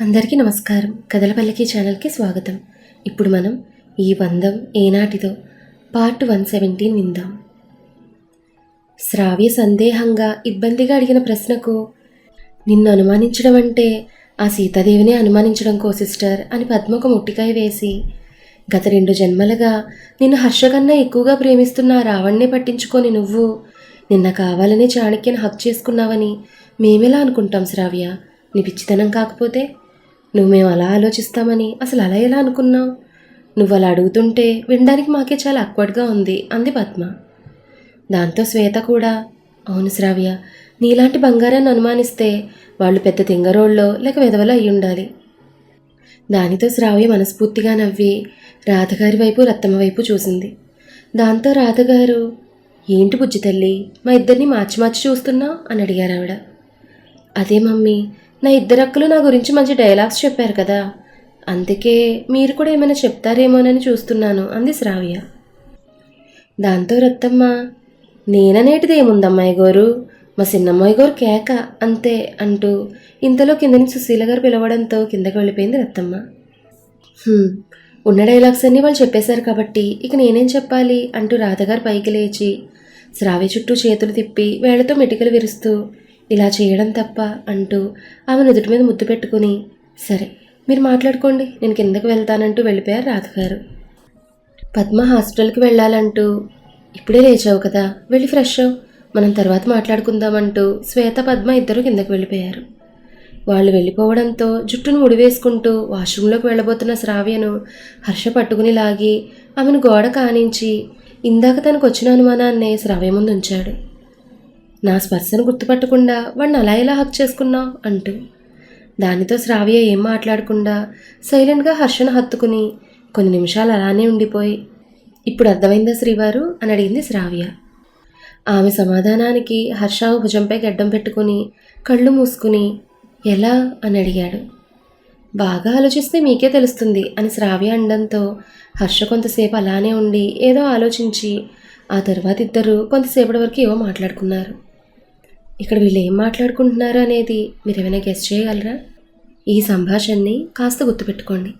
అందరికీ నమస్కారం. కథలపల్లికి ఛానల్కి స్వాగతం. ఇప్పుడు మనం ఈ బంధం ఏనాటిదో పార్ట్ వన్ సెవెంటీన్ విందాం. శ్రావ్య సందేహంగా ఇబ్బందిగా అడిగిన ప్రశ్నకు నిన్ను అనుమానించడం అంటే ఆ సీతాదేవిని అనుమానించడం కో సిస్టర్? అని పద్మకు ముట్టికాయ వేసి గత రెండు జన్మలుగా నిన్ను హర్ష కన్నా ఎక్కువగా ప్రేమిస్తున్న రావణ్ణే పట్టించుకొని నువ్వు నిన్న కావాలనే చాణక్యను హక్ చేసుకున్నావని మేమెలా అనుకుంటాం శ్రావ్య? నీ పిచ్చితనం కాకపోతే నువ్వు మేము అలా ఆలోచిస్తామని? అసలు అలా ఎలా అనుకున్నావు? నువ్వు అలా అడుగుతుంటే వినడానికి మాకే చాలా అక్వర్డ్గా ఉంది అంది పద్మ. దాంతో శ్వేత కూడా అవును శ్రావ్య నీలాంటి బంగారాన్ని అనుమానిస్తే వాళ్ళు పెద్ద తింగరోళ్ళో లేక విధవలో అయి ఉండాలి. దానితో శ్రావ్య మనస్ఫూర్తిగా నవ్వి రాధగారి వైపు రత్తమ్మ వైపు చూసింది. దాంతో రాధగారు ఏంటి బుజ్జి తల్లి మా ఇద్దరిని మార్చి మార్చి చూస్తున్నావు? అని అడిగారు ఆవిడ అదే మమ్మీ నా ఇద్దరు అక్కలు నా గురించి మంచి డైలాగ్స్ చెప్పారు కదా. అందుకే మీరు కూడా ఏమైనా చెప్తారేమోనని చూస్తున్నాను అంది శ్రావ్య. దాంతో రత్తమ్మ నేననేటిది ఏముందమ్మాయి గోరు? మా చిన్నమ్మాయి గోరు కేక అంతే అంటూ ఇంతలో కిందని సుశీల గారు పిలవడంతో కిందకి వెళ్ళిపోయింది రత్తమ్మ. ఉన్న డైలాగ్స్ అన్నీ వాళ్ళు చెప్పేశారు కాబట్టి ఇక నేనేం చెప్పాలి అంటూ రాధగారు పైకి లేచి శ్రావ్య చుట్టూ చేతులు తిప్పి వేళ్ళతో మెటికలు విరుస్తూ ఇలా చేయడం తప్ప అంటూ ఆమె నుదుటి మీద ముద్దు పెట్టుకుని సరే మీరు మాట్లాడుకోండి నేను కిందకి వెళ్తానంటూ వెళ్ళిపోయారు రాధగారు. పద్మ హాస్పిటల్కి వెళ్ళాలంటూ ఇప్పుడే లేచావు కదా వెళ్ళి ఫ్రెష్ అవ్వు మనం తర్వాత మాట్లాడుకుందామంటూ శ్వేత పద్మ ఇద్దరు కిందకి వెళ్ళిపోయారు. వాళ్ళు వెళ్ళిపోవడంతో జుట్టును ముడివేసుకుంటూ వాష్రూంలోకి వెళ్ళబోతున్న శ్రావ్యను హర్ష పట్టుకుని లాగి ఆమెను గోడ కానించి ఇందాక తనకు వచ్చిన అనుమానాన్నే శ్రావ్య ముందు ఉంచాడు. నా స్పర్శను గుర్తుపట్టకుండా వాడిని అలా ఎలా హక్ చేసుకున్నావు అంటూ. దానితో శ్రావ్య ఏం మాట్లాడకుండా సైలెంట్గా హర్షను హత్తుకుని కొన్ని నిమిషాలు అలానే ఉండిపోయి ఇప్పుడు అర్థమైందా శ్రీవారు? అని అడిగింది శ్రావ్య. ఆమె సమాధానానికి హర్ష భుజంపై గడ్డం పెట్టుకుని కళ్ళు మూసుకుని ఎలా? అని అడిగాడు. బాగా ఆలోచిస్తే మీకే తెలుస్తుంది అని శ్రావ్య అనడంతో హర్ష కొంతసేపు అలానే ఉండి ఏదో ఆలోచించి ఆ తర్వాత ఇద్దరు కొంతసేపటి వరకు ఏవో మాట్లాడుకున్నారు. ఇక్కడ వీళ్ళు ఏం మాట్లాడుకుంటున్నారు అనేది మీరు ఏమైనా గెస్ట్ చేయగలరా? ఈ సంభాషణని కాస్త గుర్తుపెట్టుకోండి.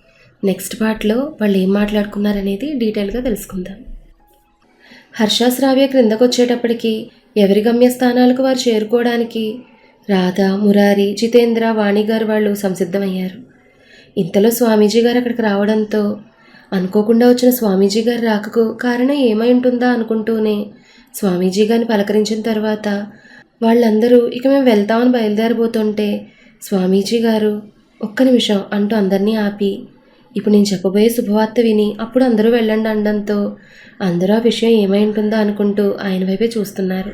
నెక్స్ట్ పార్ట్లో వాళ్ళు ఏం మాట్లాడుకున్నారనేది డీటెయిల్గా తెలుసుకుందాం. హర్ష శ్రావ్య క్రిందకు వచ్చేటప్పటికీ ఎవరి గమ్యస్థానాలకు వారు చేరుకోవడానికి రాధ మురారి జితేంద్ర వాణి గారు వాళ్ళు సంసిద్ధమయ్యారు. ఇంతలో స్వామీజీ గారు అక్కడికి రావడంతో అనుకోకుండా వచ్చిన స్వామీజీ గారి రాకకు కారణం ఏమై ఉంటుందా అనుకుంటూనే స్వామీజీ గారిని పలకరించిన తర్వాత వాళ్ళందరూ ఇక మేము వెళ్తామని బయలుదేరబోతుంటే స్వామీజీ గారు ఒక్క నిమిషం అంటూ అందరినీ ఆపి ఇప్పుడు నేను చెప్పబోయే శుభవార్త విని అప్పుడు అందరూ వెళ్ళండి అనడంతో అందరూ ఆ విషయం ఏమై ఉంటుందో అనుకుంటూ ఆయన వైపే చూస్తున్నారు.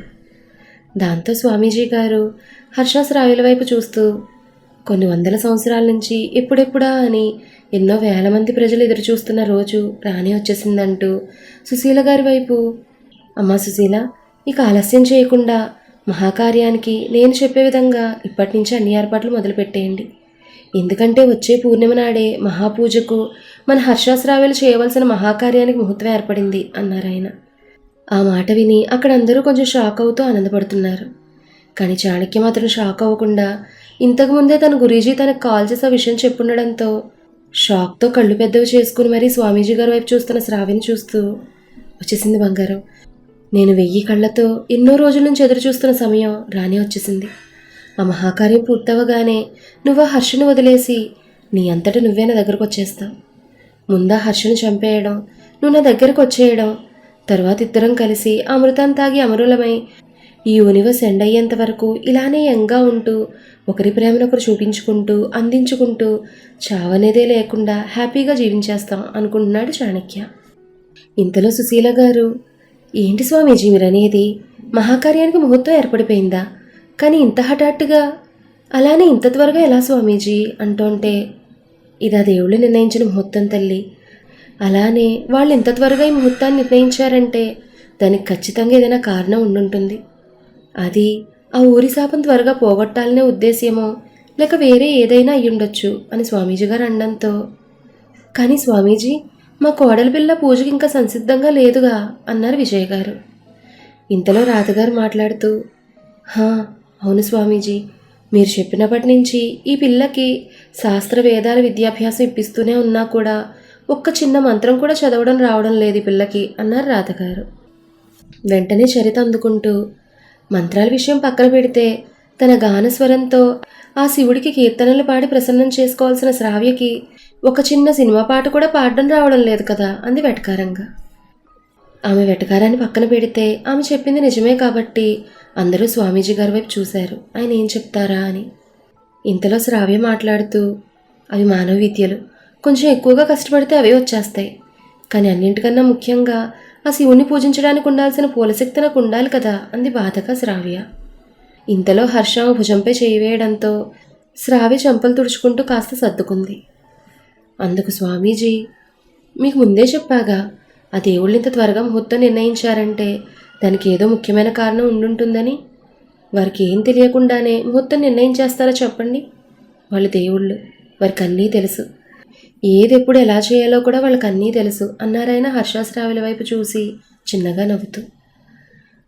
దాంతో స్వామీజీ గారు హర్షశ్రావుల వైపు చూస్తూ కొన్ని వందల సంవత్సరాల నుంచి ఎప్పుడెప్పుడా అని ఎన్నో వేల మంది ప్రజలు ఎదురు చూస్తున్న రోజు రాని వచ్చేసిందంటూ సుశీల గారి వైపు అమ్మా సుశీల ఇక ఆలస్యం చేయకుండా మహాకార్యానికి నేను చెప్పే విధంగా ఇప్పటి నుంచి అన్ని ఏర్పాట్లు మొదలుపెట్టేయండి. ఎందుకంటే వచ్చే పూర్ణిమ నాడే మహాపూజకు మన హర్షాశ్రావ్యులు చేయవలసిన మహాకార్యానికి ముహూర్తం ఏర్పడింది అన్నారు ఆయన. ఆ మాట విని అక్కడ అందరూ కొంచెం షాక్ అవుతూ ఆనందపడుతున్నారు. కానీ చాణక్య మాత్రం షాక్ అవ్వకుండా ఇంతకుముందే తన గురీజీ తనకు కాల్ చేసే విషయం చెప్పుండడంతో షాక్తో కళ్ళు పెద్దవి చేసుకుని మరీ స్వామీజీ గారి వైపు చూస్తున్న శ్రావిని చూస్తూ వచ్చేసింది బంగారం. నేను వెయ్యి కళ్ళతో ఎన్నో రోజుల నుంచి ఎదురు చూస్తున్న సమయం రానే వచ్చేసింది. ఆ మహాకార్యం పూర్తవగానే నువ్వు ఆ హర్షను వదిలేసి నీ అంతట నువ్వే నా దగ్గరకు వచ్చేస్తావు. ముందా హర్షను చంపేయడం నువ్వు నా దగ్గరకు వచ్చేయడం తర్వాత ఇద్దరం కలిసి అమృతాన్ని తాగి అమరులమై ఈ యూనివర్స్ ఎండ్ అయ్యేంత వరకు ఇలానే యంగా ఉంటూ ఒకరి ప్రేమను ఒకరు చూపించుకుంటూ అందించుకుంటూ చావనేదే లేకుండా హ్యాపీగా జీవించేస్తాం అనుకుంటున్నాడు చాణక్య. ఇంతలో సుశీల గారు ఏంటి స్వామీజీ మీరనేది? మహాకార్యానికి ముహూర్తం ఏర్పడిపోయిందా? కానీ ఇంత హఠాత్తుగా అలానే ఇంత త్వరగా ఎలా స్వామీజీ? అంటుంటే ఇది ఆ దేవుళ్ళు నిర్ణయించిన ముహూర్తం తల్లి. అలానే వాళ్ళు ఇంత త్వరగా ఈ ముహూర్తాన్ని నిర్ణయించారంటే దానికి ఖచ్చితంగా ఏదైనా కారణం ఉండుంటుంది. అది ఆ ఊరి శాపం త్వరగా పోగొట్టాలనే ఉద్దేశ్యమో లేక వేరే ఏదైనా అయ్యుండొచ్చు అని స్వామీజీ గారు అనడంతో. కానీ స్వామీజీ మా కోడలి పిల్ల పూజకి ఇంకా సంసిద్ధంగా లేదుగా అన్నారు విజయ్ గారు. ఇంతలో రాధగారు మాట్లాడుతూ హా అవును స్వామీజీ మీరు చెప్పినప్పటి నుంచి ఈ పిల్లకి శాస్త్ర వేదాల విద్యాభ్యాసం ఇప్పిస్తూనే ఉన్నా కూడా ఒక్క చిన్న మంత్రం కూడా చదవడం రావడం లేదు ఈ పిల్లకి అన్నారు రాధగారు. వెంటనే చరిత అందుకుంటూ మంత్రాల విషయం పక్కన పెడితే తన గానస్వరంతో ఆ శివుడికి కీర్తనలు పాడి ప్రసన్నం చేసుకోవాల్సిన శ్రావ్యకి ఒక చిన్న సినిమా పాట కూడా పాడడం రావడం లేదు కదా అంది వెటకారంగా. ఆమె వెటకారాన్ని పక్కన పెడితే ఆమె చెప్పింది నిజమే కాబట్టి అందరూ స్వామీజీ గారి వైపు చూశారు. ఆయన ఏం చెప్తారా అని. ఇంతలో శ్రావ్య మాట్లాడుతూ అవి మానవ విద్యలు. కొంచెం ఎక్కువగా కష్టపడితే అవే వచ్చేస్తాయి. కానీ అన్నింటికన్నా ముఖ్యంగా ఆ శివుణ్ణి పూజించడానికి ఉండాల్సిన పూలశక్తి నాకు ఉండాలి కదా అంది బాధగా శ్రావ్య. ఇంతలో హర్ష భుజంపై చేయి వేయడంతో శ్రావ్య చెంపలు తుడుచుకుంటూ కాస్త సర్దుకుంది. అందుకు స్వామీజీ మీకు ముందే చెప్పాగా ఆ దేవుళ్ళు ఇంత త్వరగా ముహూర్తం నిర్ణయించారంటే దానికి ఏదో ముఖ్యమైన కారణం ఉండుంటుందని. వారికి ఏం తెలియకుండానే ముహూర్తం నిర్ణయించేస్తారో చెప్పండి. వాళ్ళు దేవుళ్ళు వారికి అన్నీ తెలుసు. ఏది ఎప్పుడు ఎలా చేయాలో కూడా వాళ్ళకి అన్నీ తెలుసు అన్నారాయన హర్షాశ్రావుల వైపు చూసి చిన్నగా నవ్వుతూ.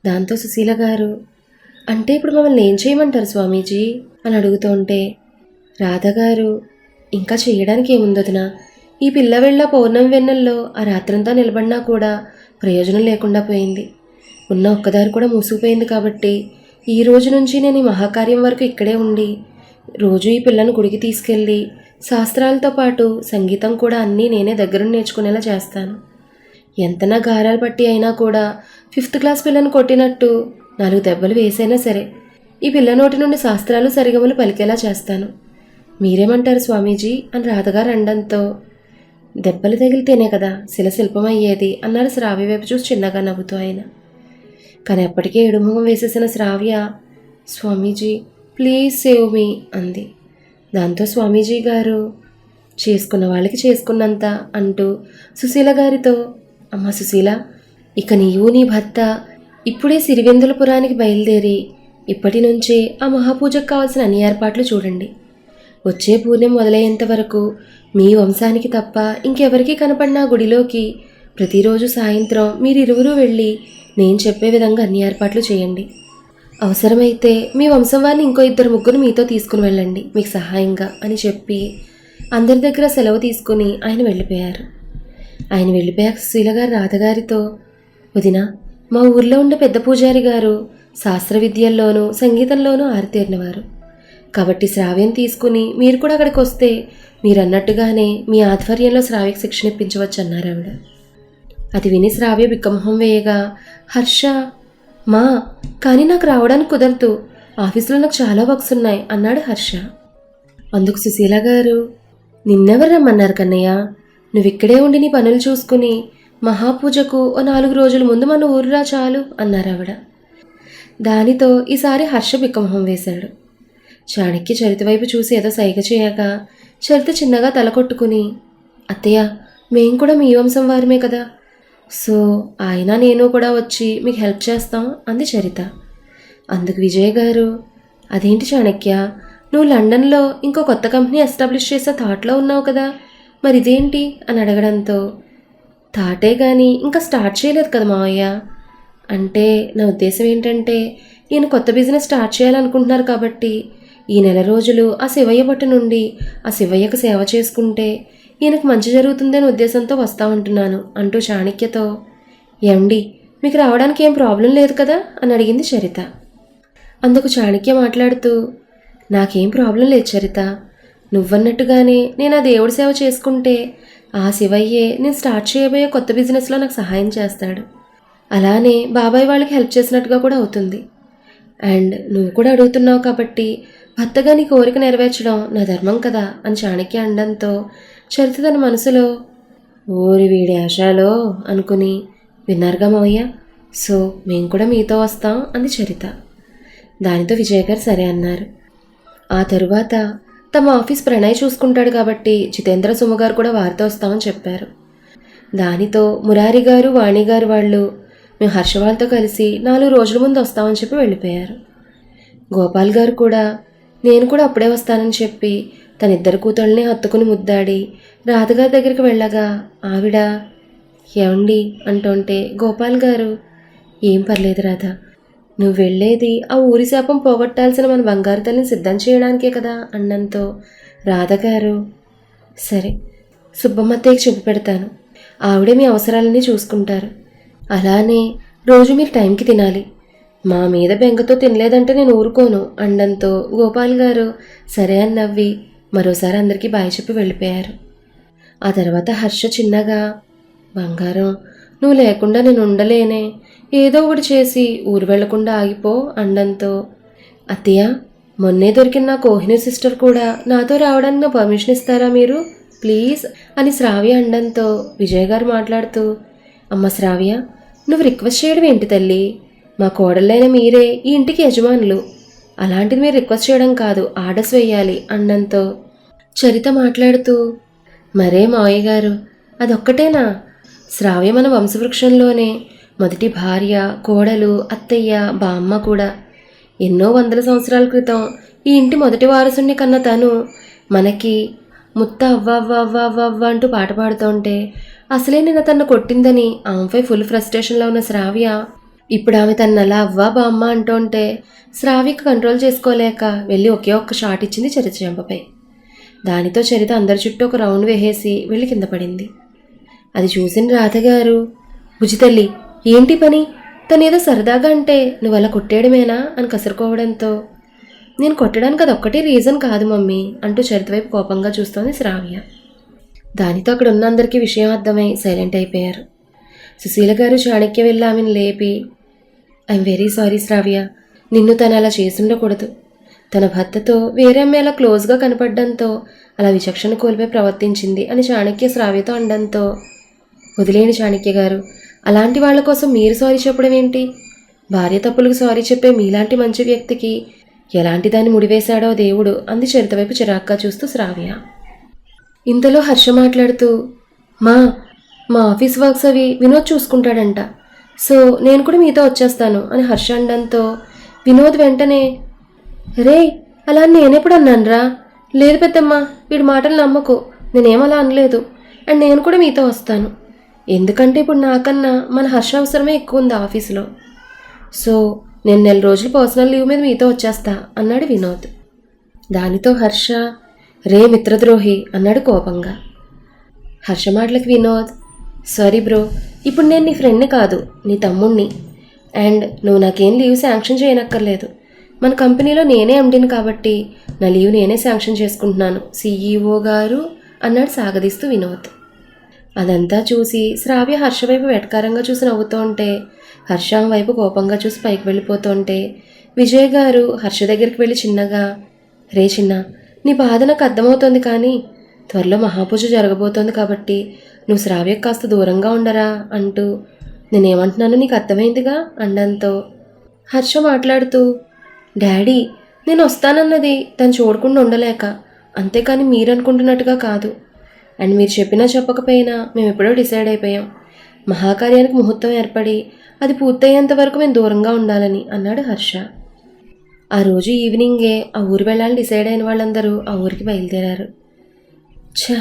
దాంతో సుశీల గారు అంటే ఇప్పుడు మమ్మల్ని ఏం చేయమంటారు స్వామీజీ? అని అడుగుతుంటే రాధగారు ఇంకా చేయడానికి ఏముందదినా ఈ పిల్ల వెళ్ళ పౌర్ణమి వెన్నెల్లో ఆ రాత్రంతా నిలబడినా కూడా ప్రయోజనం లేకుండా పోయింది. ఉన్న ఒక్కదారి కూడా మూసుకుపోయింది కాబట్టి ఈ రోజు నుంచి నేను ఈ మహాకార్యం వరకు ఇక్కడే ఉండి రోజు ఈ పిల్లను గుడికి తీసుకెళ్ళి శాస్త్రాలతో పాటు సంగీతం కూడా అన్నీ నేనే దగ్గరుండి నేర్చుకునేలా చేస్తాను. ఎంతనా గారాలు పట్టి అయినా కూడా ఫిఫ్త్ క్లాస్ పిల్లను కొట్టినట్టు నాలుగు దెబ్బలు వేసైనా సరే ఈ పిల్ల నోటి నుండి శాస్త్రాలు సరిగమలు పలికేలా చేస్తాను. మీరేమంటారు స్వామీజీ? అని రాధగారు అండంతో దెబ్బలు తగిలితేనే కదా శిల శిల్పం అయ్యేది అన్నారు శ్రావ్య వైపు చూసి చిన్నగా నవ్వుతూ ఆయన. కానీ అప్పటికే ఎడుముఖం వేసేసిన Shravya Swamiji please save me అంది. దాంతో స్వామీజీ గారు చేసుకున్న వాళ్ళకి చేసుకున్నంత అంటూ సుశీల గారితో అమ్మ సుశీల ఇక నీవు నీ భర్త ఇప్పుడే సిరివెందులపురానికి బయలుదేరి ఇప్పటి నుంచే ఆ మహాపూజకు కావాల్సిన అన్ని ఏర్పాట్లు చూడండి. వచ్చే పూర్ణం మొదలయ్యేంత వరకు మీ వంశానికి తప్ప ఇంకెవరికీ కనపడిన ఆ గుడిలోకి ప్రతిరోజు సాయంత్రం మీరిరువురు వెళ్ళి నేను చెప్పే విధంగా అన్ని ఏర్పాట్లు చేయండి. అవసరమైతే మీ వంశం వారిని ఇంకో ఇద్దరు ముగ్గురు మీతో తీసుకుని వెళ్ళండి. మీకు సహాయంగా అని చెప్పి అందరి దగ్గర సెలవు తీసుకుని ఆయన వెళ్ళిపోయారు. ఆయన వెళ్ళిపోయాక సుశీల గారు రాధగారితో వదిన మా ఊర్లో ఉండే పెద్ద పూజారి గారు శాస్త్ర విద్యల్లోనూ సంగీతంలోనూ ఆరితేరినవారు. కాబట్టి శ్రావ్యం తీసుకుని మీరు కూడా అక్కడికి వస్తే మీరు అన్నట్టుగానే మీ ఆధ్వర్యంలో శ్రావ్యకి శిక్షణ ఇప్పించవచ్చు అన్నారు ఆవిడ. అది విని శ్రావ్య బిక్కమొహం వేయగా హర్ష మా కానీ నాకు రావడానికి కుదరదు. ఆఫీసులో నాకు చాలా వర్క్స్ ఉన్నాయి అన్నాడు హర్ష. అందుకు సుశీల గారు నిన్నెవరు రమ్మన్నారు కన్నయ్య? నువ్వు ఇక్కడే ఉండి నీ పనులు చూసుకుని మహాపూజకు ఓ నాలుగు రోజుల ముందు మన ఊరురా చాలు అన్నారు ఆవిడ. దానితో ఈసారి హర్ష బిక్కమొహం వేశాడు. చాణక్య చరిత వైపు చూసి ఏదో సైగ చేయక చరిత చిన్నగా తల కొట్టుకుని అత్తయ్య మేం కూడా మీ వంశం వారమే కదా. సో ఆయన నేను కూడా వచ్చి మీకు హెల్ప్ చేస్తాం అంది చరిత. అందుకు విజయ్ గారు అదేంటి చాణక్య నువ్వు లండన్లో ఇంకో కొత్త కంపెనీ ఎస్టాబ్లిష్ చేసే థాట్లో ఉన్నావు కదా. మరి ఇదేంటి అని అడగడంతో థాటే కానీ ఇంకా స్టార్ట్ చేయలేదు కదా మావయ్య. అంటే నా ఉద్దేశం ఏంటంటే ఈయన కొత్త బిజినెస్ స్టార్ట్ చేయాలనుకుంటున్నారు కాబట్టి ఈ నెల రోజులు ఆ శివయ్య బట్ట నుండి ఆ శివయ్యకు సేవ చేసుకుంటే ఈయనకు మంచి జరుగుతుందనే ఉద్దేశంతో వస్తా ఉంటున్నాను అంటూ చాణక్యతో. ఏమండి మీకు రావడానికి ఏం ప్రాబ్లం లేదు కదా? అని అడిగింది చరిత. అందుకు చాణక్య మాట్లాడుతూ నాకేం ప్రాబ్లం లేదు చరిత. నువ్వన్నట్టుగానే నేను ఆ దేవుడి సేవ చేసుకుంటే ఆ శివయ్యే నేను స్టార్ట్ చేయబోయే కొత్త బిజినెస్లో నాకు సహాయం చేస్తాడు. అలానే బాబాయ్ వాళ్ళకి హెల్ప్ చేసినట్టుగా కూడా అవుతుంది. అండ్ నువ్వు కూడా అడుగుతున్నావు కాబట్టి భర్తగాని కోరిక నెరవేర్చడం నా ధర్మం కదా అని చాణక్య అనడంతో చరిత తన మనసులో ఓరి వీడి ఆశాలో అనుకుని విన్నారుగా మావయ్య సో మేము కూడా మీతో వస్తాం అంది చరిత. దానితో విజయ్ గారు సరే అన్నారు. ఆ తరువాత తమ ఆఫీస్ ప్రణయ్ చూసుకుంటాడు కాబట్టి జితేంద్ర సుమ గారు కూడా వారితో వస్తామని చెప్పారు. దానితో మురారి గారు వాణి గారు వాళ్ళు మేము హర్ష వాళ్ళతో కలిసి నాలుగు రోజుల ముందు వస్తామని చెప్పి వెళ్ళిపోయారు. గోపాల్ గారు కూడా నేను కూడా అప్పుడే వస్తానని చెప్పి తన ఇద్దరు కూతుళ్ళని హత్తుకుని ముద్దాడి రాధగారి దగ్గరికి వెళ్ళగా ఆవిడ ఏమండి? అంటుంటే గోపాల్ గారు. ఏం పర్లేదు రాధ నువ్వు వెళ్ళేది ఆ ఊరి శాపం పోగొట్టాల్సిన మన బంగారు తల్లిని సిద్ధం చేయడానికే కదా? అన్నంతో రాధగారు సరే సుబ్బమ్మత్తయ్యకి చెప్పి పెడతాను. ఆవిడే మీ అవసరాలన్నీ చూసుకుంటారు. అలానే రోజు మీరు టైంకి తినాలి. మా మీద బెంగతో తినలేదంటే నేను ఊరుకోను అండంతో గోపాల్ గారు సరే అని నవ్వి మరోసారి అందరికీ బాయ్ చెప్పి వెళ్ళిపోయారు. ఆ తర్వాత హర్ష చిన్నగా బంగారం నువ్వు లేకుండా నేను ఉండలేనే. ఏదో ఒకటి చేసి ఊరు వెళ్ళకుండా ఆగిపో అండంతో అత్తయ్య మొన్నే దొరికిన నా కోహిని సిస్టర్ కూడా నాతో రావడానికి నా పర్మిషన్ ఇస్తారా మీరు? ప్లీజ్ అని శ్రావ్య అండంతో విజయ్ గారు మాట్లాడుతూ అమ్మ శ్రావ్య నువ్వు రిక్వెస్ట్ చేయడం ఏంటి తల్లి? మా కోడళ్ళైన మీరే ఈ ఇంటికి యజమానులు. అలాంటిది మీరు రిక్వెస్ట్ చేయడం కాదు ఆర్డర్స్ వేయాలి అన్నంతో. చరిత మాట్లాడుతూ మరే మావయ్య గారు అదొక్కటేనా? శ్రావ్య మన వంశవృక్షంలోనే మొదటి భార్య కోడలు అత్తయ్య బామ్మ కూడా. ఎన్నో వందల సంవత్సరాల క్రితం ఈ ఇంటి మొదటి వారసుని కన్న తను మనకి ముత్త అవ్వ అవ్వ అవ్వ అవ్వ అవ్వ అంటూ పాట పాడుతుంటే అసలే నిన్న తను కొట్టిందని ఆమెపై ఫుల్ ఫ్రస్ట్రేషన్లో ఉన్న శ్రావ్య ఇప్పుడు ఆమె తన అలా అవ్వ బామ్మ అంటుంటే శ్రావిక కంట్రోల్ చేసుకోలేక వెళ్ళి ఒకే ఒక్క షాట్ ఇచ్చింది చరిత చెంపపై దానితో చరిత అందరి చుట్టూ ఒక రౌండ్ వేసేసి వెళ్ళి కింద పడింది. అది చూసిన రాధగారు బుజితల్లి ఏంటి పని? తనేదో సరదాగా అంటే నువ్వు అలా కొట్టేయడమేనా? అని కసురుకోవడంతో నేను కొట్టడానికి అది ఒక్కటే రీజన్ కాదు మమ్మీ అంటూ చరిత వైపు కోపంగా చూస్తోంది శ్రావ్య. దానితో అక్కడ ఉన్న అందరికీ విషయం అర్థమై సైలెంట్ అయిపోయారు. సుశీల గారు చాణక్య వెళ్ళి ఆమెను లేపి ఐఎమ్ వెరీ సారీ శ్రావ్య. నిన్ను తను అలా చేసుండకూడదు. తన భర్తతో వేరే అమ్మాయి అలా క్లోజ్గా కనపడడంతో అలా విచక్షణ కోల్పోయి ప్రవర్తించింది అని చాణక్య శ్రావ్యతో అనడంతో వదిలేని చాణక్య గారు. అలాంటి వాళ్ళ కోసం మీరు సారీ చెప్పడం ఏంటి? భార్య తప్పులకు సారీ చెప్పే మీలాంటి మంచి వ్యక్తికి ఎలాంటి దాన్ని ముడివేశాడో దేవుడు అంది చరిత వైపు చూస్తూ శ్రావ్య. ఇంతలో హర్ష మాట్లాడుతూ మా మా ఆఫీస్ వర్క్స్ అవి వినోద్ చూసుకుంటాడంట. సో నేను కూడా మీతో వచ్చేస్తాను అని హర్ష అనడంతో వినోద్ వెంటనే రే అలా నేనెప్పుడు అన్నానురా. లేదు పెద్దమ్మ వీడి మాటలు నమ్మకు. నేనేం అలా అనలేదు. అండ్ నేను కూడా మీతో వస్తాను. ఎందుకంటే ఇప్పుడు నాకన్నా మన హర్ష అవసరమే ఎక్కువ ఉంది ఆఫీసులో. సో నేను నెల రోజులు పర్సనల్ లీవ్ మీద మీతో వచ్చేస్తా అన్నాడు వినోద్. దానితో హర్ష రే మిత్రద్రోహి అన్నాడు కోపంగా. హర్ష మాటలకు వినోద్ సారీ బ్రో ఇప్పుడు నేను నీ ఫ్రెండ్ని కాదు నీ తమ్ముణ్ణి. అండ్ నువ్వు నాకేం లీవ్ శాంక్షన్ చేయనక్కర్లేదు. మన కంపెనీలో నేనే ఎండిని కాబట్టి నా లీవ్ నేనే శాంక్షన్ చేసుకుంటున్నాను. సీఈఓ గారు అన్నాడు సాగదీస్తూ వినోద్. అదంతా చూసి శ్రావ్య హర్ష వైపు వెటకారంగా చూసి నవ్వుతూ ఉంటే హర్షం వైపు కోపంగా చూసి పైకి వెళ్ళిపోతుంటే విజయ్ గారు హర్ష దగ్గరికి వెళ్ళి చిన్నగా రే చిన్న నీ బాధ నాకు అర్థమవుతోంది కానీ త్వరలో మహాపూజ జరగబోతోంది కాబట్టి నువ్వు శ్రావ్యకు కాస్త దూరంగా ఉండరా అంటూ నేనేమంటున్నానో నీకు అర్థమైందిగా? అండంతో హర్ష మాట్లాడుతూ డాడీ నేను వస్తానన్నది తను చూడకుండా ఉండలేక అంతేకాని మీరు అనుకుంటున్నట్టుగా కాదు. అండ్ మీరు చెప్పినా చెప్పకపోయినా మేము ఎప్పుడో డిసైడ్ అయిపోయాం. మహాకార్యానికి ముహూర్తం ఏర్పడి అది పూర్తయ్యేంత వరకు మేము దూరంగా ఉండాలని అన్నాడు హర్ష. ఆ రోజు ఈవినింగే ఆ ఊరు వెళ్ళాలని డిసైడ్ అయిన వాళ్ళందరూ ఆ ఊరికి బయలుదేరారు. ఛ!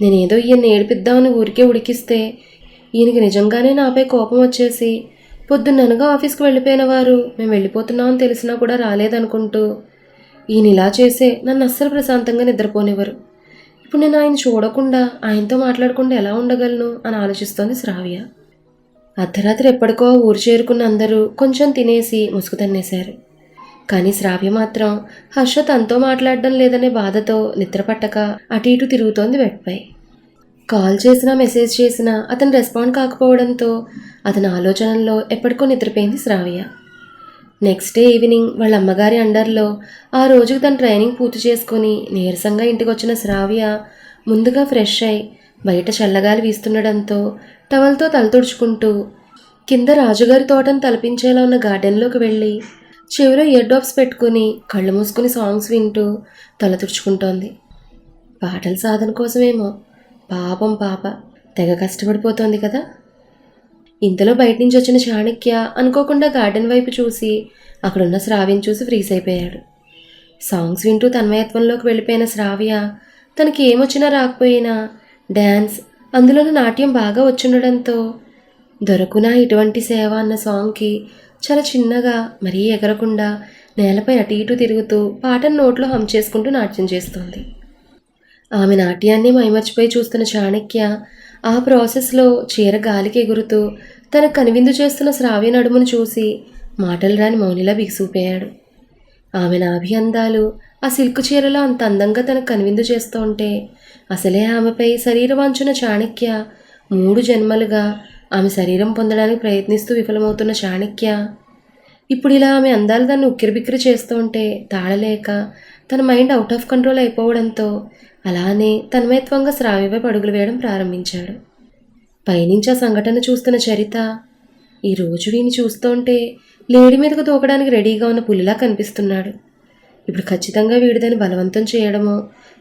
నేనేదో ఈయన్ని ఏడిపిద్దామని ఊరికే ఉడికిస్తే ఈయనకి నిజంగానే నాపై కోపం వచ్చేసి పొద్దున్ననగా ఆఫీస్కి వెళ్ళిపోయిన వారు మేము వెళ్ళిపోతున్నామని తెలిసినా కూడా రాలేదనుకుంటూ ఈయన ఇలా చేసే నన్ను అస్సలు ప్రశాంతంగా నిద్రపోనివ్వరు. ఇప్పుడు నేను ఆయన చూడకుండా ఆయనతో మాట్లాడకుండా ఎలా ఉండగలను? అని ఆలోచిస్తోంది శ్రావ్య. అర్ధరాత్రి ఎప్పటికో ఊరు చేరుకున్న అందరూ కొంచెం తినేసి ముసుగు తన్నేశారు. కానీ శ్రావ్య మాత్రం హర్ష తనతో మాట్లాడడం లేదనే బాధతో నిద్రపట్టక అటు ఇటు తిరుగుతోంది బెడ్పై కాల్ చేసినా మెసేజ్ చేసినా అతను రెస్పాండ్ కాకపోవడంతో అతని ఆలోచనల్లో ఎప్పటికో నిద్రపోయింది శ్రావ్య. నెక్స్ట్ డే ఈవినింగ్ వాళ్ళ అమ్మగారి అండర్లో ఆ రోజుకి తన ట్రైనింగ్ పూర్తి చేసుకొని నీరసంగా ఇంటికి వచ్చిన శ్రావ్య ముందుగా ఫ్రెష్ అయి బయట చల్లగాలి వీస్తుండడంతో టవల్తో తల తుడుచుకుంటూ కింద రాజుగారి తోటను తలపించేలా ఉన్న గార్డెన్లోకి వెళ్ళి చెవిలో ఇయర్ డ్రాప్స్ పెట్టుకుని కళ్ళు మూసుకుని సాంగ్స్ వింటూ తల తుడుచుకుంటోంది. పాటల సాధన కోసమేమో. పాపం పాప. తెగ కష్టపడిపోతోంది కదా. ఇంతలో బయట నుంచి వచ్చిన చాణక్య అనుకోకుండా గార్డెన్ వైపు చూసి అక్కడున్న శ్రావ్యం చూసి ఫ్రీజ్ అయిపోయాడు. సాంగ్స్ వింటూ తన్మయత్వంలోకి వెళ్ళిపోయిన శ్రావ్య తనకి ఏమొచ్చినా రాకపోయినా డ్యాన్స్ అందులోనూ నాట్యం బాగా వచ్చుండడంతో దొరకునా ఇటువంటి సేవ అన్న సాంగ్కి చాలా చిన్నగా మరీ ఎగరకుండా నేలపై అటు ఇటు తిరుగుతూ పాటను నోట్లో హమ్ చేసుకుంటూ నాట్యం చేస్తోంది. ఆమె నాట్యాన్ని మైమర్చిపోయి చూస్తున్న చాణక్య ఆ ప్రాసెస్లో చీర గాలికి ఎగురుతూ తన కనువిందు చేస్తున్న శ్రావ్య నడుమును చూసి మాటలు రాని మౌనిలా బిగిసిపోయాడు ఆమె నాభి అందాలు ఆ సిల్క్ చీరలో అంత అందంగా తనకు కనువిందు చేస్తూ ఉంటే అసలే ఆమెపై శరీరవాంచున చాణక్య మూడు జన్మలుగా ఆమె శరీరం పొందడానికి ప్రయత్నిస్తూ విఫలమవుతున్న చాణక్య. ఇప్పుడు ఇలా ఆమె అందాలు దాన్ని ఉక్కిరిబిక్కిరి చేస్తూ ఉంటే తాళలేక తన మైండ్ అవుట్ ఆఫ్ కంట్రోల్ అయిపోవడంతో అలానే తన్మయత్వంగా శ్రావ్యపై పడుగులు వేయడం ప్రారంభించాడు. పైనుంచి ఆ సంఘటన చూస్తున్న చరిత ఈ రోజు వీని చూస్తుంటే లేడి మీదకు దూకడానికి రెడీగా ఉన్న పులిలా కనిపిస్తున్నాడు. ఇప్పుడు ఖచ్చితంగా వీడు దాన్ని బలవంతం చేయడమో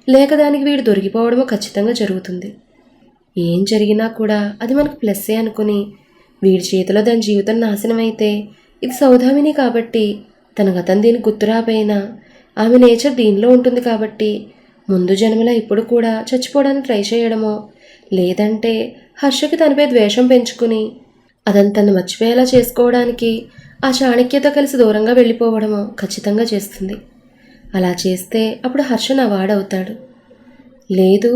లేక దానికి వీడు దొరికిపోవడమో ఖచ్చితంగా జరుగుతుంది. ఏం జరిగినా కూడా అది మనకు ప్లస్సే అనుకుని వీడి చేతిలో దాని జీవితం నాశనం అయితే ఇది సౌదామిని కాబట్టి తన గతం దీని గుర్తురాపోయినా ఆమె నేచర్ దీనిలో ఉంటుంది కాబట్టి ముందు జన్మలో ఇప్పుడు కూడా చచ్చిపోవడానికి ట్రై చేయడమో లేదంటే హర్షకి తనపై ద్వేషం పెంచుకుని అదని తను మర్చిపోయేలా చేసుకోవడానికి ఆ చాణక్యత కలిసి దూరంగా వెళ్ళిపోవడమో ఖచ్చితంగా చేస్తుంది. అలా చేస్తే అప్పుడు హర్ష నా వాడవుతాడు. లేదు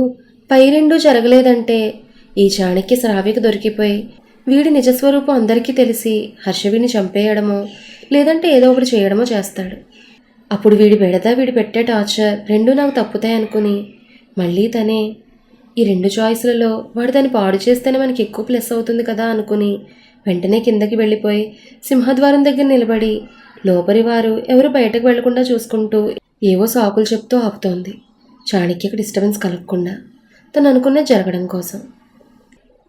పై రెండు జరగలేదంటే ఈ చాణక్య శ్రావ్యకు దొరికిపోయి వీడి నిజస్వరూపం అందరికీ తెలిసి హర్షవిని చంపేయడమో లేదంటే ఏదో ఒకటి చేయడమో చేస్తాడు. అప్పుడు వీడి బెడద వీడి పెట్టే టార్చర్ రెండూ నాకు తప్పుతాయి అనుకుని మళ్ళీ తనే ఈ రెండు చాయిస్లలో వాడు దాన్ని పాడు చేస్తేనే మనకి ఎక్కువ ప్లస్ అవుతుంది కదా అనుకుని వెంటనే కిందకి వెళ్ళిపోయి సింహద్వారం దగ్గర నిలబడి లోపలి వారు ఎవరు బయటకు వెళ్ళకుండా చూసుకుంటూ ఏవో సాకులు చెప్తూ ఆపుతోంది. చాణక్యకు డిస్టర్బెన్స్ కలగకుండా. తను అనుకున్నది జరగడం కోసం.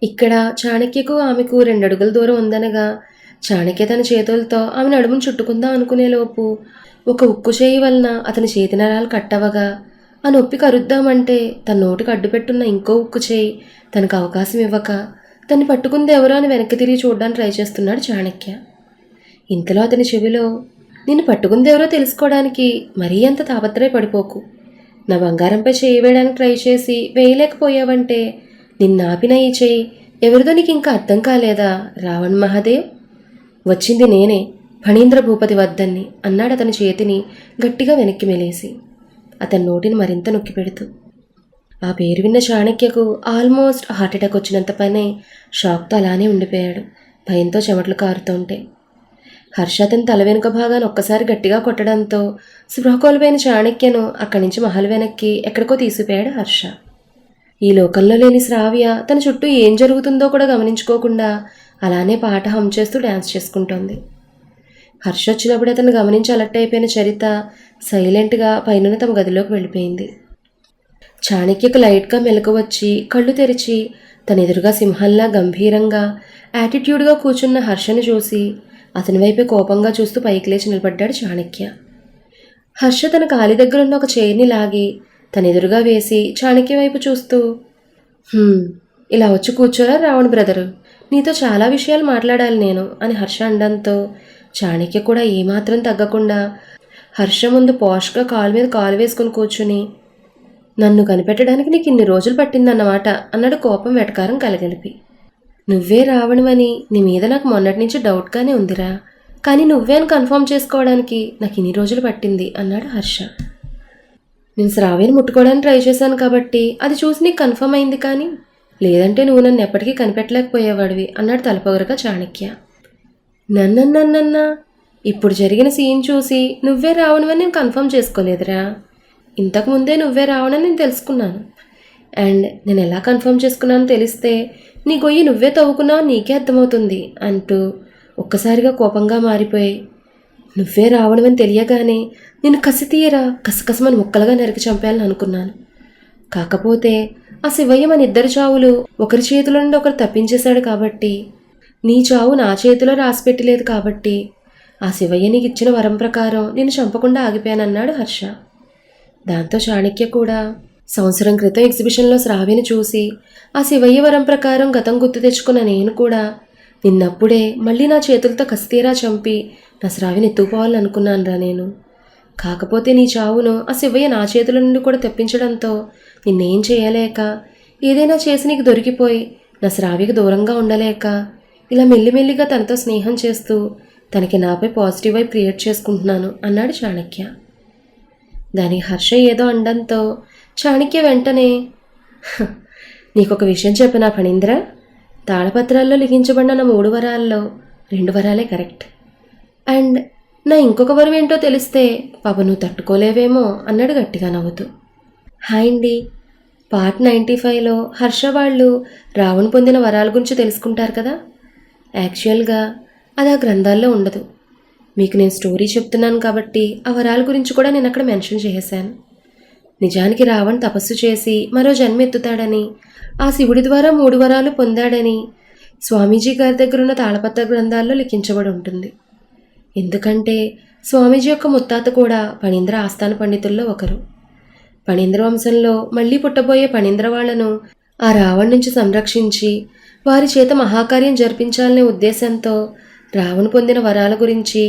ఇక్కడ చాణక్యకు ఆమెకు రెండడుగుల దూరం ఉందనగా చాణక్య తన చేతులతో ఆమె నడుమును చుట్టుకుందాం అనుకునేలోపు ఒక ఉక్కు చేయి వలన అతని చేతి నరాలు కట్టవగా ఆ నొప్పి కరుద్దామంటే తన నోటికి అడ్డుపెట్టున్న ఇంకో ఉక్కు చేయి తనకు అవకాశం ఇవ్వక తన్ని పట్టుకుంది ఎవరో అని వెనక్కి తిరిగి చూడడానికి ట్రై చేస్తున్నాడు చాణక్య. ఇంతలో అతని చెవిలో నిన్ను పట్టుకుంది ఎవరో తెలుసుకోవడానికి మరీ అంత తాపత్రయ పడిపోకు నా బంగారంపై చేయి వేయడానికి ట్రై చేసి వేయలేకపోయావంటే నిన్నాపిన ఈ చేయి ఎవరిదో నీకు ఇంకా అర్థం కాలేదా రావణ్ మహాదేవ్? వచ్చింది నేనే ఫణీంద్ర భూపతి వద్దన్ని అన్నాడు అతని చేతిని గట్టిగా వెనక్కి మెలేసి. అతని నోటిని మరింత నొక్కి పెడుతూ. ఆ పేరు విన్న చాణక్యకు ఆల్మోస్ట్ హార్ట్అటాక్ వచ్చినంత పనే షాక్తో అలానే ఉండిపోయాడు. భయంతో చెమటలు కారుతుంటే హర్ష అతని తల వెనుక భాగాన్ని ఒక్కసారి గట్టిగా కొట్టడంతో స్పృహ కోల్పోయిన చాణక్యను అక్కడి నుంచి మహల్ వెనక్కి ఎక్కడికో తీసిపోయాడు హర్ష. ఈ లోకంలో లేని శ్రావ్య తన చుట్టూ ఏం జరుగుతుందో కూడా గమనించుకోకుండా అలానే పాట హమ్ చేస్తూ డ్యాన్స్ చేసుకుంటోంది. హర్ష వచ్చినప్పుడు అతను గమనించి అలర్ట్ అయిపోయిన చరిత సైలెంట్గా పైన తమ గదిలోకి వెళ్ళిపోయింది. చాణక్యకు లైట్గా మెలకు వచ్చి కళ్ళు తెరిచి తన ఎదురుగా సింహంలా గంభీరంగా యాటిట్యూడ్గా కూర్చున్న హర్షని చూసి అతని వైపే కోపంగా చూస్తూ పైకి లేచి నిలబడ్డాడు చాణక్య. హర్ష తన కాలి దగ్గర ఉన్న ఒక చైర్ని లాగి తన ఎదురుగా వేసి చాణక్య వైపు చూస్తూ ఇలా వచ్చి కూర్చోరా రావణ్ బ్రదరు. నీతో చాలా విషయాలు మాట్లాడాలి నేను అని హర్ష అనడంతో చాణక్య కూడా ఏమాత్రం తగ్గకుండా హర్ష ముందు పోష్గా కాలు మీద కాలు వేసుకుని కూర్చుని నన్ను కనిపెట్టడానికి నీకు ఇన్ని రోజులు పట్టిందన్నమాట అన్నాడు కోపం వెటకారం కలగలిపి. నువ్వే రావణమని నీ మీద నాకు మొన్నటి నుంచి డౌట్గానే ఉందిరా. కానీ నువ్వే అని కన్ఫర్మ్ చేసుకోవడానికి నాకు ఇన్ని రోజులు పట్టింది అన్నాడు హర్ష. నేను శ్రావ్యని ముట్టుకోవడానికి ట్రై చేశాను కాబట్టి అది చూసి నీకు కన్ఫర్మ్ అయింది కానీ లేదంటే నువ్వు నన్ను ఎప్పటికీ కనిపెట్టలేకపోయేవాడివి అన్నాడు తలపొగరగా చాణక్య. నన్నన్నన్నన్నా ఇప్పుడు జరిగిన సీన్ చూసి నువ్వే రావణమని నేను కన్ఫర్మ్ చేసుకోలేదురా. ఇంతకుముందే నువ్వే రావణని నేను తెలుసుకున్నాను. అండ్ నేను ఎలా కన్ఫర్మ్ చేసుకున్నానో తెలిస్తే నీ గొయ్యి నువ్వే తవ్వుకున్నావు నీకే అర్థమవుతుంది అంటూ ఒక్కసారిగా కోపంగా మారిపోయి నువ్వే రావడమని తెలియగానే నేను కసి తీయరా కసకసమని ముక్కలుగా నరికి చంపాలని అనుకున్నాను. కాకపోతే ఆ శివయ్య మన ఇద్దరు చావులు ఒకరి చేతిలో నుండి ఒకరు తప్పించేశాడు కాబట్టి నీ చావు నా చేతిలో రాసిపెట్టలేదు కాబట్టి ఆ శివయ్య నీకు ఇచ్చిన వరం ప్రకారం నేను చంపకుండా ఆగిపోయానన్నాడు హర్ష. దాంతో చాణక్య కూడా సంవత్సరం క్రితం ఎగ్జిబిషన్లో శ్రావ్యని చూసి ఆ శివయ్య వరం ప్రకారం గతం గుర్తు తెచ్చుకున్న నేను కూడా. నిన్నప్పుడే మళ్ళీ నా చేతులతో కస్తీరా చంపి నా శ్రావ్యని ఎత్తుకుపోవాలని అనుకున్నానురా నేను. కాకపోతే నీ చావును ఆ శివయ్య నా చేతుల నుండి కూడా తెప్పించడంతో నిన్నేం చేయలేక ఏదైనా చేసి నీకు దొరికిపోయి నా శ్రావ్యకి దూరంగా ఉండలేక ఇలా మెల్లిమెల్లిగా తనతో స్నేహం చేస్తూ తనకి నాపై పాజిటివ్ వైపు క్రియేట్ చేసుకుంటున్నాను అన్నాడు చాణక్య. దానికి హర్ష ఏదో అండంతో చాణక్య వెంటనే. నీకొక విషయం చెప్పిన ఫణీంద్ర? తాళపత్రాల్లో లిఖించబడిన నా మూడు వరాల్లో రెండు వరాలే కరెక్ట్. అండ్ నా ఇంకొక వరం ఏంటో తెలిస్తే పాప నువ్వు తట్టుకోలేవేమో అన్నాడు గట్టిగా నవ్వుతూ. హాయ్ అండి. పార్ట్ నైంటీ ఫైవ్లో హర్ష వాళ్ళు రావణ్ పొందిన వరాల గురించి తెలుసుకుంటారు కదా? యాక్చువల్గా అది ఆ గ్రంథాల్లో ఉండదు. మీకు నేను స్టోరీ చెప్తున్నాను కాబట్టి ఆ వరాల గురించి కూడా నేను అక్కడ మెన్షన్ చేశాను నిజానికి రావణ్ తపస్సు చేసి మరో జన్మ ఎత్తుతాడని ఆ శివుడి ద్వారా మూడు వరాలు పొందాడని స్వామీజీ గారి దగ్గర ఉన్న తాళపత్ర గ్రంథాల్లో లిఖించబడి ఉంటుంది. ఎందుకంటే స్వామీజీ యొక్క ముత్తాత కూడా పణీంద్ర ఆస్థాన పండితుల్లో ఒకరు. పణీంద్ర వంశంలో మళ్ళీ పుట్టబోయే పణీంద్ర వాళ్ళను ఆ రావణ్ నుంచి సంరక్షించి వారి చేత మహాకార్యం జరిపించాలనే ఉద్దేశంతో రావణ్ పొందిన వరాల గురించి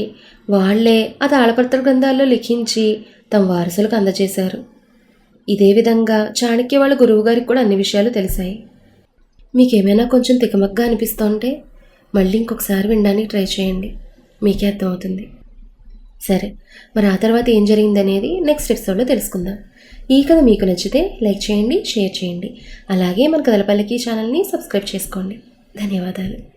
వాళ్ళే ఆ తాళపత్ర గ్రంథాల్లో లిఖించి తమ వారసులకు అందజేశారు. ఇదే విధంగా చాణక్య వాళ్ళ గురువుగారికి కూడా అన్ని విషయాలు తెలిసాయి. మీకేమైనా కొంచెం తికమగ్గా అనిపిస్తుంటే మళ్ళీ ఇంకొకసారి వినడానికి ట్రై చేయండి. మీకే అర్థమవుతుంది. సరే మరి ఆ తర్వాత ఏం జరిగిందనేది నెక్స్ట్ ఎపిసోడ్లో తెలుసుకుందాం. ఈ కథ మీకు నచ్చితే లైక్ చేయండి షేర్ చేయండి. అలాగే మన కథలపల్లికి ఛానల్ని సబ్స్క్రైబ్ చేసుకోండి. ధన్యవాదాలు.